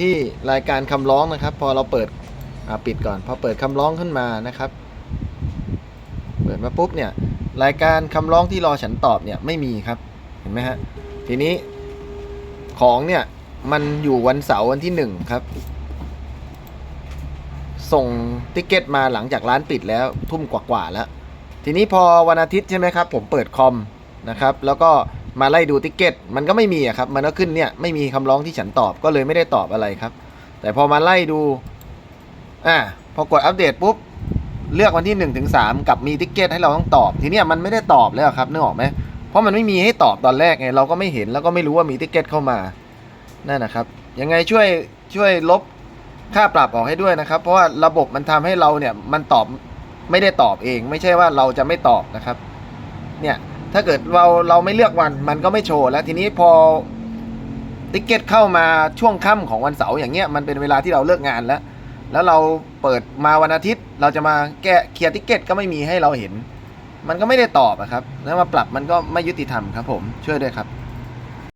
ที่รายการคำร้องนะครับ พอเราเปิดปิดก่อน พอเปิดคำร้องขึ้นมานะครับ เปิดมาปุ๊บเนี่ยรายการคำร้องที่รอฉันตอบเนี่ยไม่มีครับเห็นไหมฮะทีนี้ของเนี่ยมันอยู่วันเสาร์วันที่หนึ่งครับ ส่งติ๊กเก็ตมาหลังจากร้านปิดแล้วทุ่มกว่าๆแล้ว ทีนี้พอวันอาทิตย์ใช่ไหมครับ ผมเปิดคอมนะครับ แล้วก็ มาไล่ดูติ๊กเก็ตมันก็ไม่มีอะครับ มันก็ขึ้นเนี่ยไม่มีคำร้องที่ฉันตอบก็เลยไม่ได้ตอบอะไรครับ แต่พอมาไล่ดูอ่าพอกดอัปเดตปุ๊บเลือกวันที่1นถึงสกับมีติ๊กเก็ตให้เราต้องตอบ ทีเนี้ยมันไม่ได้ตอบแล้วครับนึกออกไหมเพราะมันไม่มีให้ตอบตอนแรกไงเราก็ไม่เห็นแล้วก็ไม่รู้ว่ามีติ๊กเก็ตเข้ามานั่นนะครับยังไงช่วยช่วยลบค่าปรับออกให้ด้วยนะครับ เพราะว่าระบบมันทำให้เราเนี่ยมันตอบไม่ได้ตอบเอง ไม่ใช่ว่าเราจะไม่ตอบนะครับ เนี่ย ถ้าเกิดเราเราไม่เลือกวันมันก็ไม่โชว์แล้วทีนี้พอติ๊กเก็ตเข้ามาช่วงค่ำของวันเสาร์อย่างเงี้ยมันเป็นเวลาที่เราเลิกงานแล้ว แล้วเราเปิดมาวันอาทิตย์ เราจะมาแก้เคลียร์ติ๊กเก็ตก็ไม่มีให้เราเห็น มันก็ไม่ได้ตอบครับ แล้วมาปรับมันก็ไม่ยุติธรรมครับผมช่วยด้วยครับ